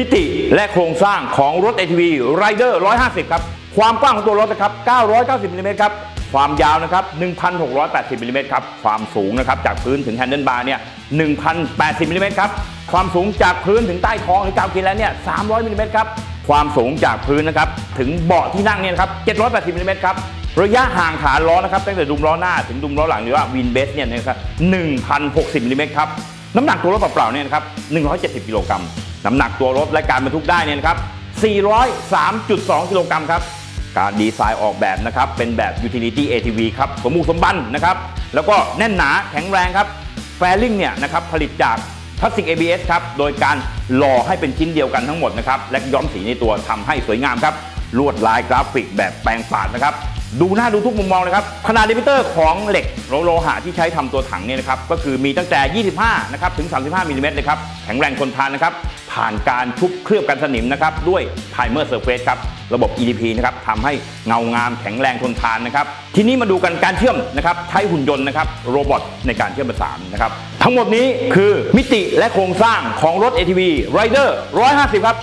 มิติและโครงสร้างของรถ ATV Rider 150 ครับ ความกว้างของตัวรถนะครับ 990มิลลิเมตรครับ ความยาวนะครับ 1,680มิลลิเมตรครับ ความสูงนะครับจากพื้นถึงแฮนเดิลบาร์เนี่ย 1,080มิลลิเมตรครับ ความสูงจากพื้นถึงใต้ท้องหรือกาวกินแล้วเนี่ย 300มิลลิเมตรครับ ความสูงจากพื้นนะครับถึงเบาะที่นั่งเนี่ยครับ 780มิลลิเมตรครับระยะห่างฐานล้อนะครับตั้งแต่ดุมล้อหน้าถึงดุมล้อหลังหรือว่าวินเบสเนี่ยนะครับ1,060มิลลิเมตรครับ น้ำหนักตัวรถเปล่าๆเนี่ยนะครับ170กิโลกรัมน้ำหนักตัวรถและการบรรทุกได้เนี่ยนะครับ403.2กิโลกรัมครับการดีไซน์ออกแบบนะครับเป็นแบบ utility ATV ครับสมบูรณ์สมบันนะครับแล้วก็แน่นหนาแข็งแรงครับแฟลิงเนี่ยนะครับผลิตจากพลาสติก ABS ครับโดยการหล่อให้เป็นชิ้นเดียวกันทั้งหมดนะครับและย้อมสีในตัวทำให้สวยงามครับลวดลายกราฟิกแบบแปลงปาดนะครับ ดูหน้าดูทุกมุมมองเลยครับ ขนาดลิมิเตอร์ของเหล็กโลหะที่ใช้ทำตัวถังเนี่ยนะครับ ก็คือมีตั้งแต่ 25 นะครับ ถึง 35มิลลิเมตรเลยครับ แข็งแรงทนทานนะครับ ผ่านการชุบเคลือบกันสนิมนะครับ ด้วยไพรเมอร์เซอร์เฟสครับ ระบบ EDP นะครับทำให้เงางามแข็งแรงทนทานนะครับ ทีนี้มาดูกันการเชื่อมนะครับ ใช้หุ่นยนต์นะครับ โรบอทในการเชื่อมประสานนะครับ ทั้งหมดนี้คือมิติและโครงสร้างของรถ ATV Rider 150 ครับ